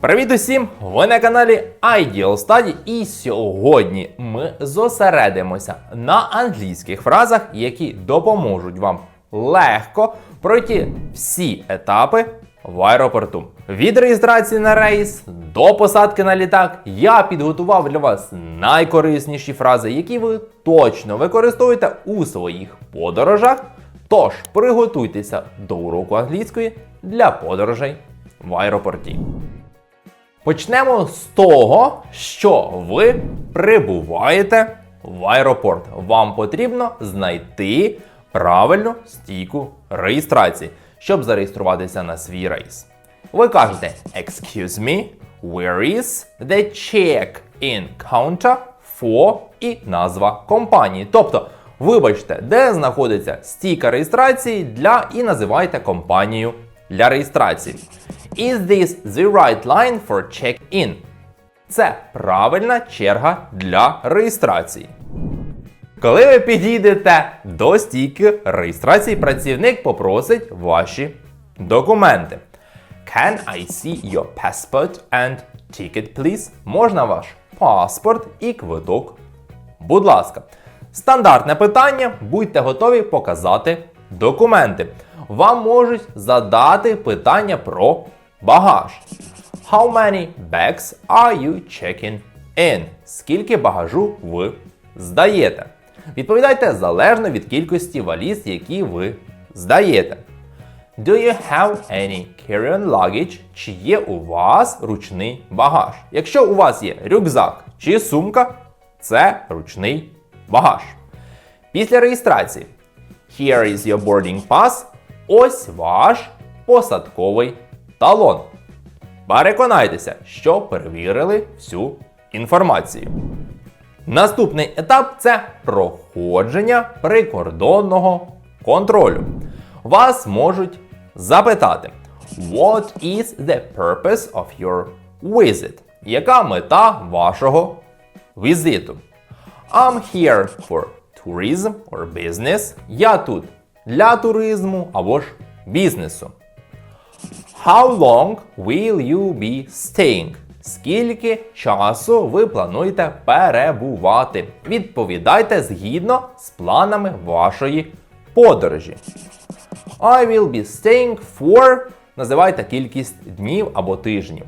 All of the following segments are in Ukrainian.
Привіт усім! Ви на каналі Ideal Study і сьогодні ми зосередимося на англійських фразах, які допоможуть вам легко пройти всі етапи в аеропорту. Від реєстрації на рейс до посадки на літак я підготував для вас найкорисніші фрази, які ви точно використовуєте у своїх подорожах. Тож приготуйтеся до уроку англійської для подорожей в аеропорті. Почнемо з того, що ви прибуваєте в аеропорт. Вам потрібно знайти правильну стійку реєстрації, щоб зареєструватися на свій рейс. Ви кажете Excuse me, where is the check-in counter for і назва компанії. Тобто, вибачте, де знаходиться стійка реєстрації для і називайте компанію для реєстрації. Is this the right line for check-in? Це правильна черга для реєстрації. Коли ви підійдете до стійки реєстрації, працівник попросить ваші документи. Can I see your passport and ticket, please? Можна ваш паспорт і квиток. Будь ласка. Стандартне питання, будьте готові показати документи. Вам можуть задати питання про багаж. How many bags are you checking in? Скільки багажу ви здаєте? Відповідайте залежно від кількості валіз, які ви здаєте. Do you have any carry-on luggage? Чи є у вас ручний багаж? Якщо у вас є рюкзак чи сумка, це ручний багаж. Після реєстрації Here is your boarding pass. Ось ваш посадковий талон. Переконайтеся, що перевірили всю інформацію. Наступний етап це проходження прикордонного контролю. Вас можуть запитати: What is the purpose of your visit? Яка мета вашого візиту? I'm here for tourism or business. Я тут для туризму або ж бізнесу. How long will you be staying? Скільки часу ви плануєте перебувати? Відповідайте згідно з планами вашої подорожі. I will be staying for. Називайте кількість днів або тижнів.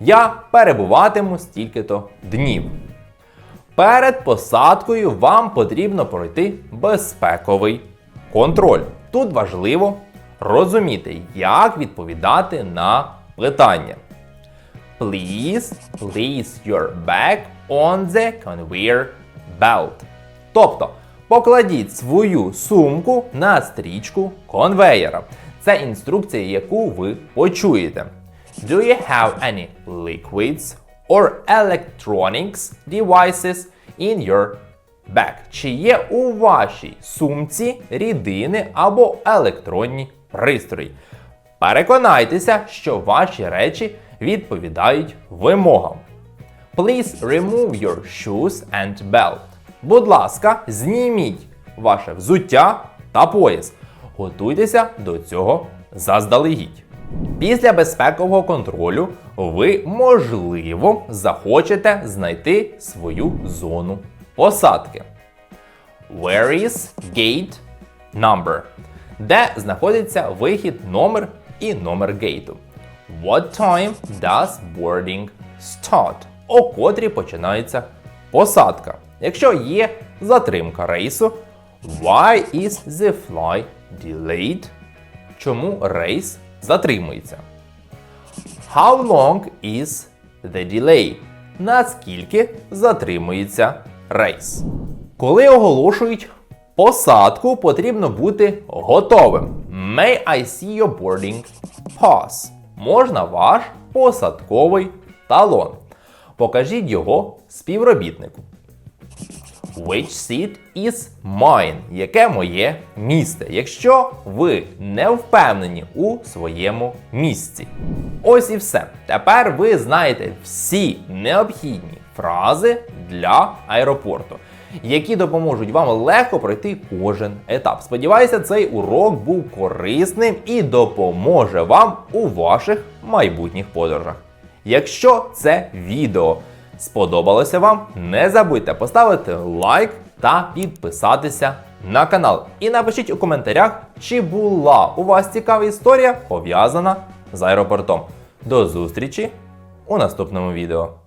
Я перебуватиму стільки-то днів. Перед посадкою вам потрібно пройти безпековий контроль. Тут важливо розуміти, як відповідати на питання. Please place your bag on the conveyor belt. Тобто, покладіть свою сумку на стрічку конвеєра. Це інструкція, яку ви почуєте. Do you have any liquids or electronics devices in your bag? Чи є у вашій сумці рідини або електронні пристрої? Переконайтеся, що ваші речі відповідають вимогам. Please remove your shoes and belt. Будь ласка, зніміть ваше взуття та пояс. Готуйтеся до цього заздалегідь. Після безпекового контролю ви, можливо, захочете знайти свою зону посадки. Where is gate number? Де знаходиться вихід номер і номер гейту. What time does boarding start? О котрі починається посадка. Якщо є затримка рейсу, why is the flight delayed? Чому рейс затримується? How long is the delay? Наскільки затримується рейс? Коли оголошують посадку, потрібно бути готовим. May I see your boarding pass? Можна ваш посадковий талон. Покажіть його співробітнику. Which seat is mine? Яке моє місце? Якщо ви не впевнені у своєму місці. Ось і все. Тепер ви знаєте всі необхідні фрази для аеропорту, які допоможуть вам легко пройти кожен етап. Сподіваюся, цей урок був корисним і допоможе вам у ваших майбутніх подорожах. Якщо це відео сподобалося вам, не забудьте поставити лайк та підписатися на канал. І напишіть у коментарях, чи була у вас цікава історія пов'язана з аеропортом. До зустрічі у наступному відео.